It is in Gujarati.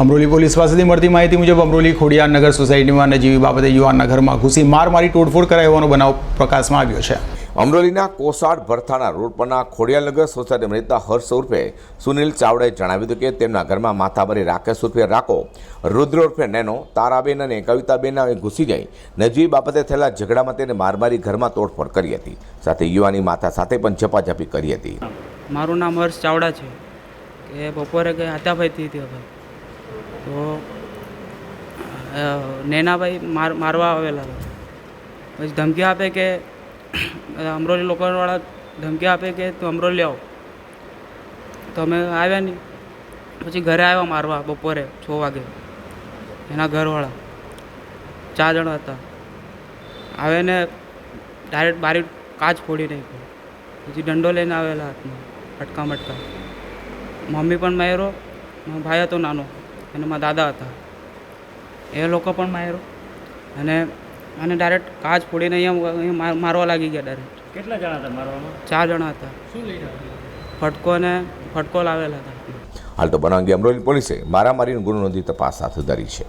અમરોલી પોલીસ પાસેથી મળતી માહિતી મુજબ અમરોલી ખોડિયારનગર સોસાયટીમાં નજીવી બાબતે યુવાનના ઘરમાં ઘૂસી માર મારી તોડફોડ કરાય હોવાનો બનાવ પ્રકાશમાં આવ્યો છે. અમરોલીના કોસાડ ભરથાણા રોડ પરના ખોડિયાનગર સોસાયટીમાં રહેતા હર્ષ ઉર્ફે સુનિલ ચાવડાએ જણાવ્યું હતું કે તેમના ઘરમાં માથાભરી રાકેશ ઉર્ફે રાકો રુદ્ર ઉર્ફે નેનો તારાબેન અને કવિતાબેન ઘૂસી જઈ નજીવી બાબતે થયેલા ઝઘડામાં તેને મારમારી ઘરમાં તોડફોડ કરી હતી. સાથે યુવાની માતા સાથે પણ ઝપાઝપી કરી હતી. મારું નામ હર્ષ ચાવડા છે. કે બપોરે કંઈ હાથાભાઈ થઈ હતી તો નેનાભાઈ માર, મારવા આવેલા પછી ધમકી આપે કે અમરોલી લોકલવાળા ધમકી આપે કે, તું અમરોલી આવો. તો અમે આવ્યા નહીં. પછી ઘરે આવ્યા મારવા બપોરે છ વાગે. એના ઘરવાળા ચાર જણા હતા. આવે ને ડાયરેક્ટ બારી કાચ ફોડી નાખ્યો. પછી દંડો લઈને આવેલા હાથમાં અટકા મટકા. મમ્મી પણ માર્યો, મારો ભાઈ હતો નાનો. અને મારા દાદા હતા. એ લોકો પણ માર્યો. અને અને ડાયરેક્ટ કાચ ફોડીને અહીંયા મારવા લાગી ગયા ડાયરેક્ટ કેટલા જણા હતા મારવામાં? ચાર જણા હતા. શું લઈને ફટકો ને ફટકો લાવેલા હતા. હાલ તો બનાવી અમરોલી પોલીસે મારામારીનો ગુનો નોંધી તપાસ હાથ ધરી છે.